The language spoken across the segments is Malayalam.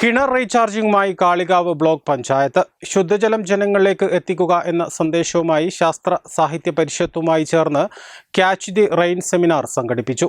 കിണർ റീചാർജിംഗുമായി കാളികാവ് ബ്ലോക്ക് പഞ്ചായത്ത്. ശുദ്ധജലം ജനങ്ങളിലേക്ക് എത്തിക്കുക എന്ന സന്ദേശവുമായി ശാസ്ത്ര സാഹിത്യ പരിഷത്തുമായി ചേർന്ന് ക്യാച്ച് ദി റെയിൻ സെമിനാർ സംഘടിപ്പിച്ചു.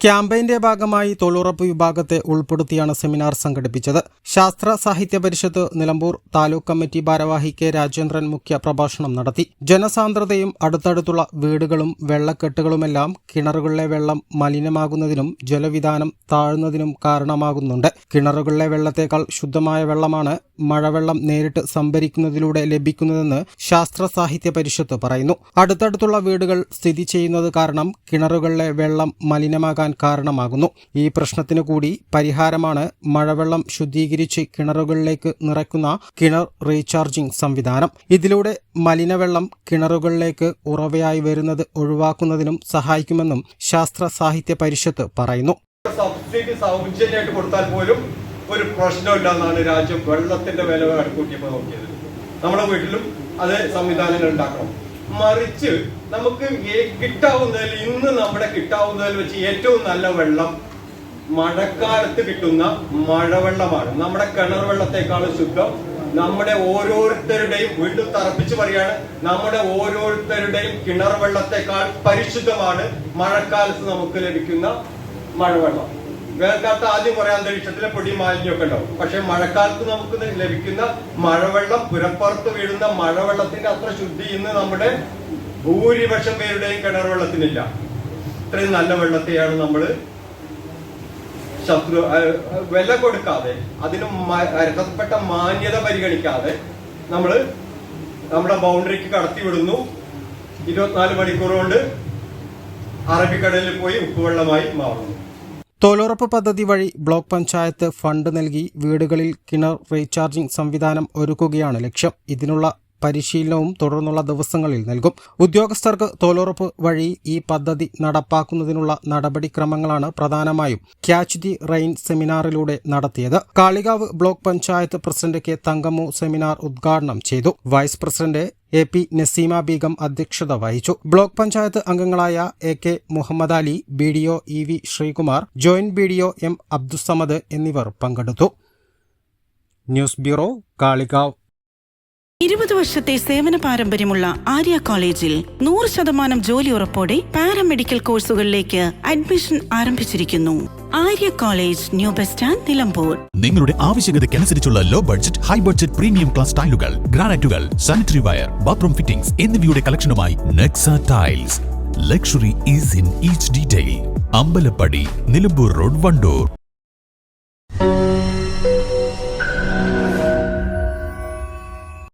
ക്യാമ്പയിന്റെ ഭാഗമായി തൊഴിലുറപ്പ് വിഭാഗത്തെ ഉൾപ്പെടുത്തിയാണ് സെമിനാർ സംഘടിപ്പിച്ചത്. ശാസ്ത്ര സാഹിത്യ പരിഷത്ത് നിലമ്പൂർ താലൂക്ക് കമ്മിറ്റി ഭാരവാഹി കെ രാജേന്ദ്രൻ മുഖ്യ പ്രഭാഷണം നടത്തി. ജനസാന്ദ്രതയും അടുത്തടുത്തുള്ള വീടുകളും വെള്ളക്കെട്ടുകളുമെല്ലാം കിണറുകളിലെ വെള്ളം മലിനമാകുന്നതിനും ജലവിധാനം താഴ്ന്നതിനും കാരണമാകുന്നുണ്ട്. കിണറുകളിലെ വെള്ളത്തേക്കാൾ ശുദ്ധമായ വെള്ളമാണ് മഴവെള്ളം നേരിട്ട് സംഭരിക്കുന്നതിലൂടെ ലഭിക്കുന്നതെന്ന് ശാസ്ത്ര സാഹിത്യ പരിഷത്ത് പറയുന്നു. അടുത്തടുത്തുള്ള വീടുകൾ സ്ഥിതി ചെയ്യുന്നത് കാരണം കിണറുകളിലെ വെള്ളം മലിനമാകാൻ കാരണമാകുന്നു. ഈ പ്രശ്നത്തിനു കൂടി പരിഹാരമാണ് മഴവെള്ളം ശുദ്ധീകരിച്ച് കിണറുകളിലേക്ക് നിറയ്ക്കുന്ന കിണർ റീചാർജിംഗ് സംവിധാനം. ഇതിലൂടെ മലിനവെള്ളം കിണറുകളിലേക്ക് ഉറവയായി വരുന്നത് ഒഴിവാക്കുന്നതിനും സഹായിക്കുമെന്നും ശാസ്ത്ര സാഹിത്യ പരിഷത്ത് പറയുന്നു. സബ്സിഡി സൗജന്യമായിട്ട് കൊടുത്താൽ പോലും ഒരു പ്രശ്നമില്ല എന്നാണ് രാജ്യം വെള്ളത്തിന്റെ വില കണക്കൂട്ടിയപ്പോൾ നോക്കിയത്. നമ്മുടെ വീട്ടിലും അത് സംവിധാനങ്ങൾ ഉണ്ടാക്കണം. മറിച്ച് നമുക്ക് കിട്ടാവുന്നതിൽ ഇന്ന് നമ്മുടെ കിട്ടാവുന്നതിൽ വെച്ച് ഏറ്റവും നല്ല വെള്ളം മഴക്കാലത്ത് കിട്ടുന്ന മഴവെള്ളമാണ്. നമ്മുടെ കിണർ വെള്ളത്തെക്കാളും ശുദ്ധം. നമ്മുടെ ഓരോരുത്തരുടെയും വീണ്ടും തറപ്പിച്ച് പറയാണ് നമ്മുടെ ഓരോരുത്തരുടെയും കിണർ വെള്ളത്തെക്കാൾ പരിശുദ്ധമാണ് മഴക്കാലത്ത് നമുക്ക് ലഭിക്കുന്ന മഴവെള്ളം. വേനൽക്കാലത്ത് ആദ്യം കുറെ അന്തരീക്ഷത്തിലെ പൊടി മാലിന്യമൊക്കെ ഉണ്ടാവും. പക്ഷെ മഴക്കാലത്ത് നമുക്ക് ലഭിക്കുന്ന മഴവെള്ളം പുരപ്പുറത്ത് വീഴുന്ന മഴവെള്ളത്തിന്റെ അത്ര ശുദ്ധി ഇന്ന് നമ്മുടെ ഭൂരിപക്ഷം പേരുടെയും കിണർ വെള്ളത്തിനില്ല. ഇത്രയും നല്ല വെള്ളത്തെയാണ് നമ്മൾ ശത്രു വില കൊടുക്കാതെ അതിന് അർഹതപ്പെട്ട മാന്യത പരിഗണിക്കാതെ നമ്മൾ നമ്മുടെ ബൗണ്ടറിക്ക് കടത്തി വിടുന്നു. ഇരുപത്തിനാല് മണിക്കൂർ കൊണ്ട് അറബിക്കടലിൽ പോയി ഉപ്പുവെള്ളമായി മാറുന്നു. തൊഴിലുറപ്പ് പദ്ധതി വഴി ബ്ലോക്ക് പഞ്ചായത്ത് ഫണ്ട് നൽകി വീടുകളിൽ കിണർ റീചാർജിംഗ് സംവിധാനം ഒരുക്കുകയാണ് ലക്ഷ്യം. ഇതിനുള്ള പരിശീലനവും തുടർന്നുള്ള ദിവസങ്ങളിൽ നൽകും. ഉദ്യോഗസ്ഥർക്ക് തൊഴിലുറപ്പ് വഴി ഈ പദ്ധതി നടപ്പാക്കുന്നതിനുള്ള നടപടിക്രമങ്ങളാണ് പ്രധാനമായും ക്യാച്ച് ദി റെയിൻ സെമിനാറിലൂടെ നടത്തിയത്. Kalikavu block panchayat president K Thankammu seminar ഉദ്ഘാടനം ചെയ്തു. Vice president A P Naseema Beegum അധ്യക്ഷത വഹിച്ചു. ബ്ലോക്ക് പഞ്ചായത്ത് അംഗങ്ങളായ A K Muhammad Ali B D O E V Sreekumar joint B D O M Abdussamad എന്നിവർ പങ്കെടുത്തു. News bureau Kalikavu. ഇരുപത് വർഷത്തെ സേവന പാരമ്പര്യമുള്ള ആര്യ കോളേജിൽ നൂറ് ശതമാനം ജോലി ഉറപ്പോടെ പാരാമെഡിക്കൽ കോഴ്സുകളിലേക്ക് അഡ്മിഷൻ ആരംഭിച്ചിരിക്കുന്നു. Arya college new bus stand Nilambur. നിങ്ങളുടെ ആവശ്യകതയ്ക്കനുസരിച്ചുള്ള low budget high budget premium class ടൈലുകൾ ഗ്രാനൈറ്റുകൾ സാനിറ്ററി വയർ ബാത്റൂം ഫിറ്റിംഗ്സ് എന്നിവയുടെ കളക്ഷനുമായി Nexa tiles luxury is in each detail Ambalappadi Nilambur road Wandoor.